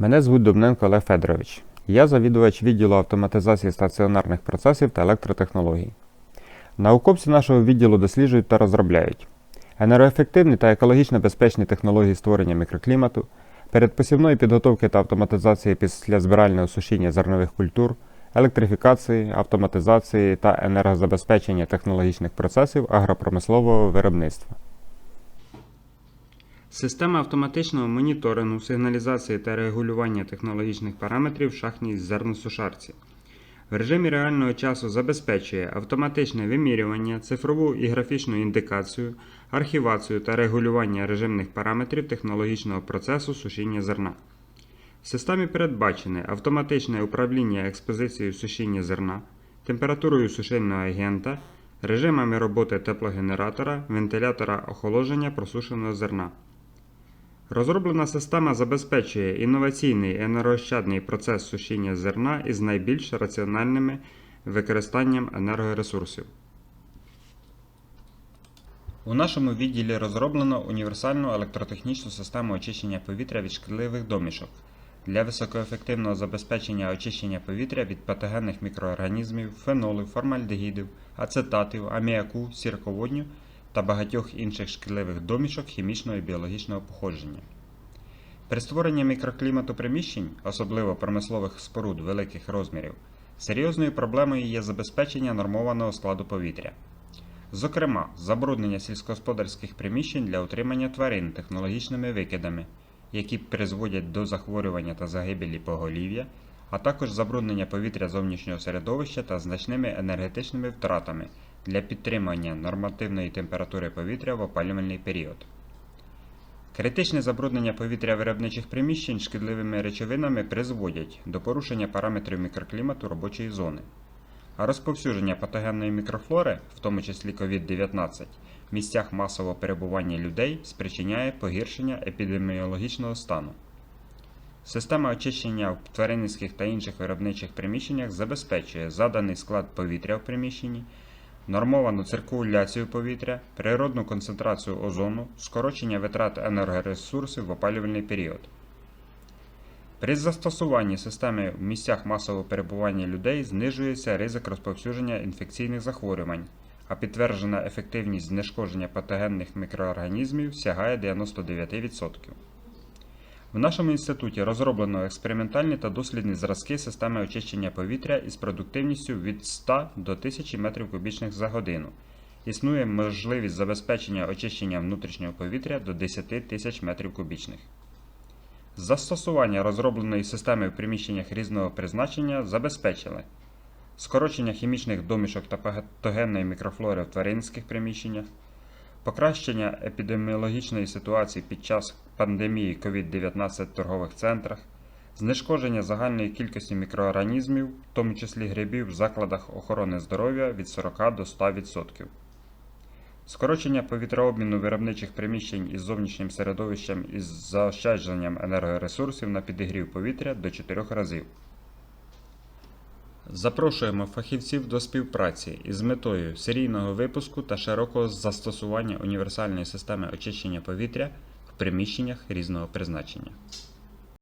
Мене звуть Дубненко Олег Федорович. Я завідувач відділу автоматизації стаціонарних процесів та електротехнологій. Науковці нашого відділу досліджують та розробляють енергоефективні та екологічно безпечні технології створення мікроклімату, передпосівної підготовки та автоматизації після збирального сушіння зернових культур, електрифікації, автоматизації та енергозабезпечення технологічних процесів агропромислового виробництва. Система автоматичного моніторингу, сигналізації та регулювання технологічних параметрів в шахтній зерносушарці. В режимі реального часу забезпечує автоматичне вимірювання, цифрову і графічну індикацію, архівацію та регулювання режимних параметрів технологічного процесу сушіння зерна. В системі передбачене автоматичне управління експозицією сушіння зерна, температурою сушильного агента, режимами роботи теплогенератора, вентилятора охолодження просушеного зерна. Розроблена система забезпечує інноваційний енергоощадний процес сушіння зерна із найбільш раціональним використанням енергоресурсів. У нашому відділі розроблено універсальну електротехнічну систему очищення повітря від шкідливих домішок для високоефективного забезпечення очищення повітря від патогенних мікроорганізмів, фенолів, формальдегідів, ацетатів, аміаку, сірководню та багатьох інших шкідливих домішок хімічного і біологічного походження. При створенні мікроклімату приміщень, особливо промислових споруд великих розмірів, серйозною проблемою є забезпечення нормованого складу повітря. Зокрема, забруднення сільськогосподарських приміщень для утримання тварин технологічними викидами, які призводять до захворювання та загибелі поголів'я, а також забруднення повітря зовнішнього середовища та значними енергетичними втратами для підтримання нормативної температури повітря в опалювальний період. Критичне забруднення повітря виробничих приміщень шкідливими речовинами призводять до порушення параметрів мікроклімату робочої зони, а розповсюдження патогенної мікрофлори, в тому числі COVID-19, в місцях масового перебування людей спричиняє погіршення епідеміологічного стану. Система очищення в тваринницьких та інших виробничих приміщеннях забезпечує заданий склад повітря в приміщенні, нормовану циркуляцію повітря, природну концентрацію озону, скорочення витрат енергоресурсів в опалювальний період. При застосуванні системи в місцях масового перебування людей знижується ризик розповсюдження інфекційних захворювань, а підтверджена ефективність знешкодження патогенних мікроорганізмів сягає 99%. В нашому інституті розроблено експериментальні та дослідні зразки системи очищення повітря із продуктивністю від 100 до 1000 м3 за годину. Існує можливість забезпечення очищення внутрішнього повітря до 10 тисяч м3. Застосування розробленої системи в приміщеннях різного призначення забезпечили скорочення хімічних домішок та патогенної мікрофлори в тваринських приміщеннях, покращення епідеміологічної ситуації під час пандемії COVID-19 в торгових центрах, знешкодження загальної кількості мікроорганізмів, в тому числі грибів в закладах охорони здоров'я від 40 до 100%. Скорочення повітрообміну виробничих приміщень із зовнішнім середовищем із заощадженням енергоресурсів на підігрів повітря до 4 разів. Запрошуємо фахівців до співпраці із метою серійного випуску та широкого застосування універсальної системи очищення повітря в приміщеннях різного призначення.